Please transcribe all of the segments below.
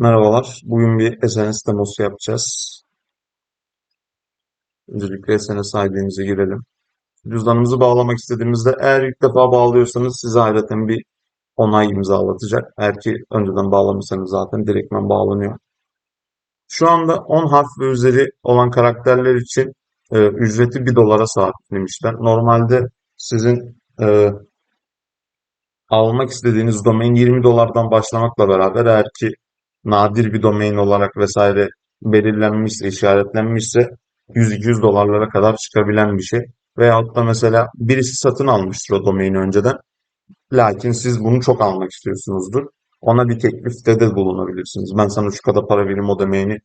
Merhabalar. Bugün bir SNS demosu yapacağız. Öncelikle SNS ID'mize girelim. Cüzdanımızı bağlamak istediğimizde eğer ilk defa bağlıyorsanız size ayrıca bir onay imzalatacak. Eğer ki önceden bağlamışsanız zaten direktmen bağlanıyor. Şu anda 10 harf ve üzeri olan karakterler için e, ücreti 1 dolara sabitlemişler. Normalde sizin e, almak istediğiniz domain 20 dolardan başlamakla beraber eğer ki nadir bir domain olarak vesaire belirlenmişse, işaretlenmişse 100-200 dolarlara kadar çıkabilen bir şey. Veyahut da mesela birisi satın almıştır o domaini önceden. Lakin siz bunu çok almak istiyorsunuzdur. Ona bir teklifte de bulunabilirsiniz. Ben sana şu kadar para vereyim o domaini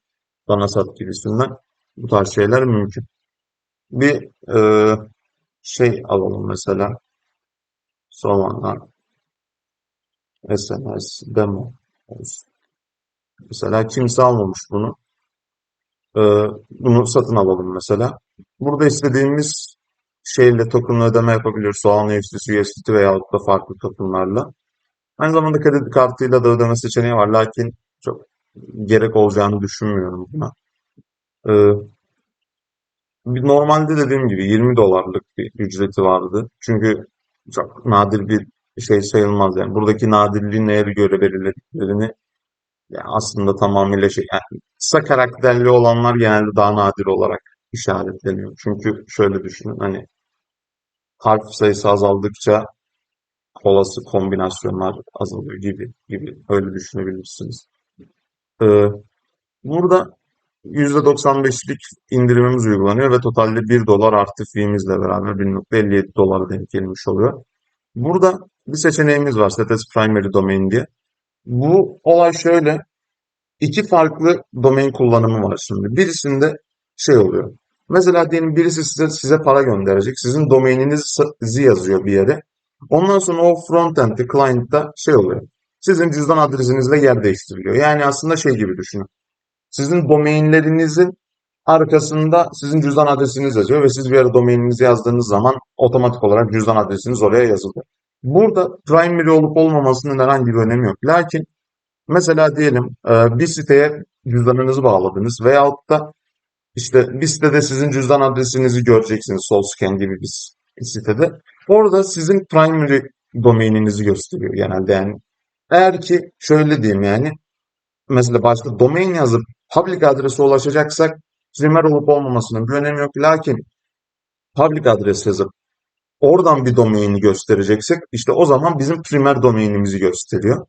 bana sat gibisinden. Bu tarz şeyler mümkün. Bir e, şey alalım mesela. Sonra SMS demo olsun. Mesela kimse almamış bunu. Ee, bunu satın alalım mesela. Burada istediğimiz şeyle token ödeme yapabiliyoruz. Soğan USDC, USDT veya da farklı tokenlarla. Aynı zamanda kredi kartıyla da ödeme seçeneği var. Lakin çok gerek olacağını düşünmüyorum buna. Ee, normalde dediğim gibi 20 dolarlık bir ücreti vardı. Çünkü çok nadir bir şey sayılmaz yani. Buradaki nadirliğin neye göre belirlediklerini yani aslında tamamıyla şey yani kısa karakterli olanlar genelde daha nadir olarak işaretleniyor. Çünkü şöyle düşünün hani harf sayısı azaldıkça olası kombinasyonlar azalıyor gibi gibi öyle düşünebilirsiniz. Ee, burada %95'lik indirimimiz uygulanıyor ve totalde 1 dolar artı fiimizle beraber 1.57 dolara denk gelmiş oluyor. Burada bir seçeneğimiz var. Set as primary domain diye. Bu olay şöyle. iki farklı domain kullanımı var şimdi. Birisinde şey oluyor. Mesela diyelim birisi size, size para gönderecek. Sizin domaininizi yazıyor bir yere. Ondan sonra o frontend'de, client'ta şey oluyor. Sizin cüzdan adresinizle yer değiştiriliyor. Yani aslında şey gibi düşünün. Sizin domainlerinizin arkasında sizin cüzdan adresiniz yazıyor ve siz bir yere domaininizi yazdığınız zaman otomatik olarak cüzdan adresiniz oraya yazılıyor. Burada primary olup olmamasının herhangi bir önemi yok. Lakin mesela diyelim e, bir siteye cüzdanınızı bağladınız veyahut da işte bir sitede sizin cüzdan adresinizi göreceksiniz Solscan gibi bir sitede. Orada sizin primary domaininizi gösteriyor genelde yani. Eğer ki şöyle diyeyim yani mesela başta domain yazıp public adrese ulaşacaksak primer olup olmamasının bir önemi yok. Lakin public adres yazıp oradan bir domaini göstereceksek işte o zaman bizim primer domainimizi gösteriyor.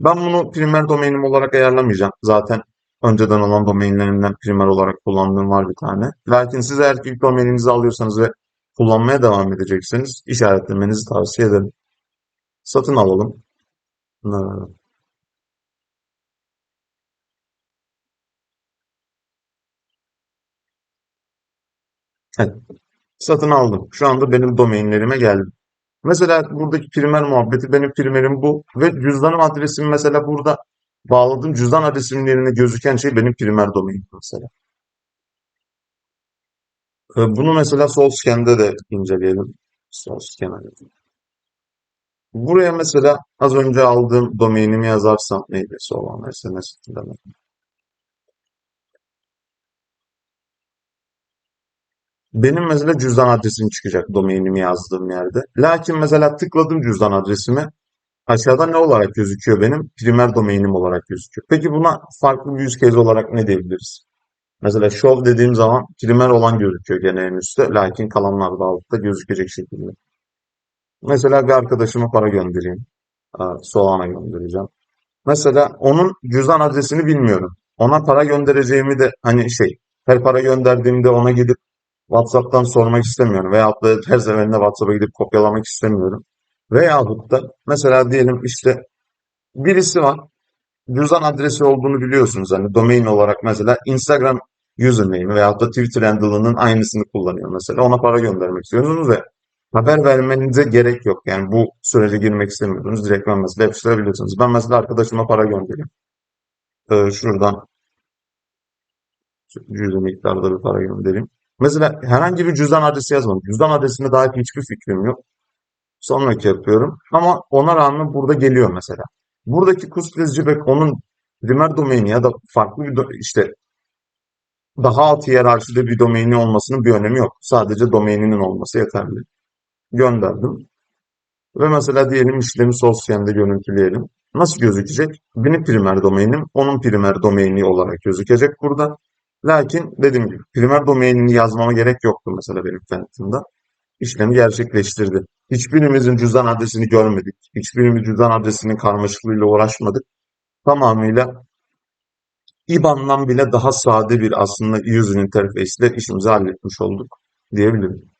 Ben bunu primer domainim olarak ayarlamayacağım. Zaten önceden olan domainlerimden primer olarak kullandığım var bir tane. Lakin siz eğer ilk domaininizi alıyorsanız ve kullanmaya devam edecekseniz işaretlemenizi tavsiye ederim. Satın alalım. Evet. Satın aldım. Şu anda benim domainlerime geldi. Mesela buradaki primer muhabbeti benim primerim bu ve cüzdanım adresim mesela burada bağladığım cüzdan adresimin yerine gözüken şey benim primer domainim mesela. Ee, Bunu mesela Solscan'de de inceleyelim. Solscan'a. Buraya mesela az önce aldığım domainimi yazarsam neydi? Olan SMS demek. Benim mesela cüzdan adresim çıkacak domainimi yazdığım yerde. Lakin mesela tıkladım cüzdan adresime. Aşağıda ne olarak gözüküyor benim? Primer domainim olarak gözüküyor. Peki buna farklı bir yüz kez olarak ne diyebiliriz? Mesela show dediğim zaman primer olan gözüküyor gene en üstte. Lakin kalanlar da altta gözükecek şekilde. Mesela bir arkadaşıma para göndereyim. Aa, Soğan'a göndereceğim. Mesela onun cüzdan adresini bilmiyorum. Ona para göndereceğimi de hani şey her para gönderdiğimde ona gidip WhatsApp'tan sormak istemiyorum. Veyahut da her seferinde WhatsApp'a gidip kopyalamak istemiyorum. Veyahut da mesela diyelim işte birisi var. Cüzdan adresi olduğunu biliyorsunuz. Hani domain olarak mesela Instagram username veyahut da Twitter handle'ının aynısını kullanıyor mesela. Ona para göndermek istiyorsunuz ve haber vermenize gerek yok. Yani bu sürece girmek istemiyorsunuz. Direkt ben mesela yapıştırabilirsiniz. Ben mesela arkadaşıma para göndereyim. Ee, şuradan cüzdan miktarda bir para göndereyim. Mesela herhangi bir cüzdan adresi yazmadım. Cüzdan adresine dair hiçbir fikrim yok. Sonraki yapıyorum. Ama ona rağmen burada geliyor mesela. Buradaki Kustez Cibek onun primer domaini ya da farklı bir işte daha alt hiyerarşide bir domaini olmasının bir önemi yok. Sadece domaininin olması yeterli. Gönderdim. Ve mesela diyelim işlemi Sosyen'de görüntüleyelim. Nasıl gözükecek? Benim primer domainim, onun primer domaini olarak gözükecek burada. Lakin dediğim gibi primer domainini yazmama gerek yoktu mesela benim tanıtımda. İşlemi gerçekleştirdi. Hiçbirimizin cüzdan adresini görmedik. Hiçbirimiz cüzdan adresinin karmaşıklığıyla uğraşmadık. Tamamıyla IBAN'dan bile daha sade bir aslında user interface ile işimizi halletmiş olduk diyebilirim.